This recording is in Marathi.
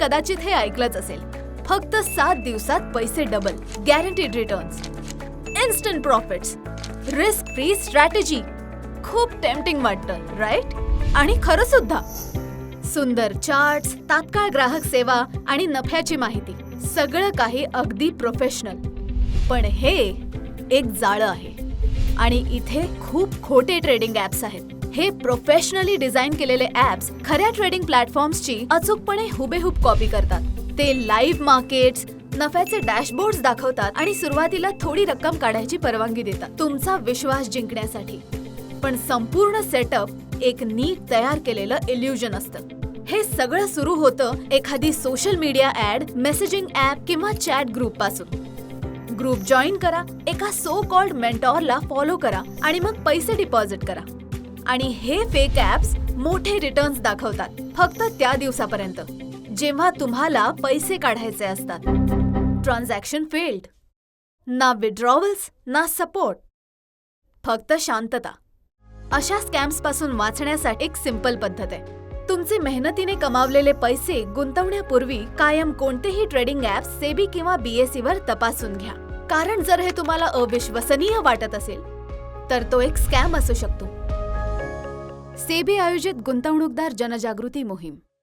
कदाचित हे ऐकलंच असेल. फक्त सात दिवसात पैसे double guaranteed returns instant profits risk free strategy खूप टेम्पटिंग वाटतं राईट आणि खरं सुद्धा. सुंदर चार्ट्स तात्काळ ग्राहक सेवा आणि नफ्याची माहिती. सगळं काही अगदी प्रोफेशनल पण हे एक जाळं आहे. आणि इथे खूप खोटे ट्रेडिंग ॲप्स आहेत. हे प्रोफेशनली डिझाईन केलेले ऍप्स खऱ्या ट्रेडिंग प्लॅटफॉर्म्सची अचूकपणे हुबेहूब कॉपी करतात. ते लाईव्ह मार्केट्स नफ्याचे डॅशबोर्ड दाखवतात आणि सुरुवातीला थोडी रक्कम काढायची परवानगी देतात. तुमचा विश्वास जिंकण्यासाठी. पण संपूर्ण सेटअप एक नीट तयार केलेलं इल्युजन असतं. हे सगळं सुरू होतं एखादी social media ad messaging app किंवा चॅट ग्रुपपासून. ग्रुप जॉईन करा. एका सो कॉल्ड मेंटॉरला फॉलो करा आणि मग पैसे डिपॉझिट करा. आणि हे फेक ॲप्स मोठे रिटर्न्स दाखवतात फक्त त्या दिवसापर्यंत जेव्हा तुम्हाला पैसे काढायचे असतात. ट्रान्झॅक्शन फेल्ड ना विड्रॉवल्स ना सपोर्ट फक्त शांतता. अशा स्कॅम्सपासून वाचण्यासाठी एक सिंपल पद्धत आहे. तुमचे मेहनतीने कमावलेले पैसे गुंतवण्यापूर्वी कायम कोणतेही ट्रेडिंग ॲप सेबी किंवा बीएसई वर तपासून घ्या. कारण जर हे तुम्हाला अविश्वसनीय वाटत असेल तर तो एक स्कॅम असू शकतो. सेबी आयोजित गुंतवणूकदार जनजागृती मोहीम.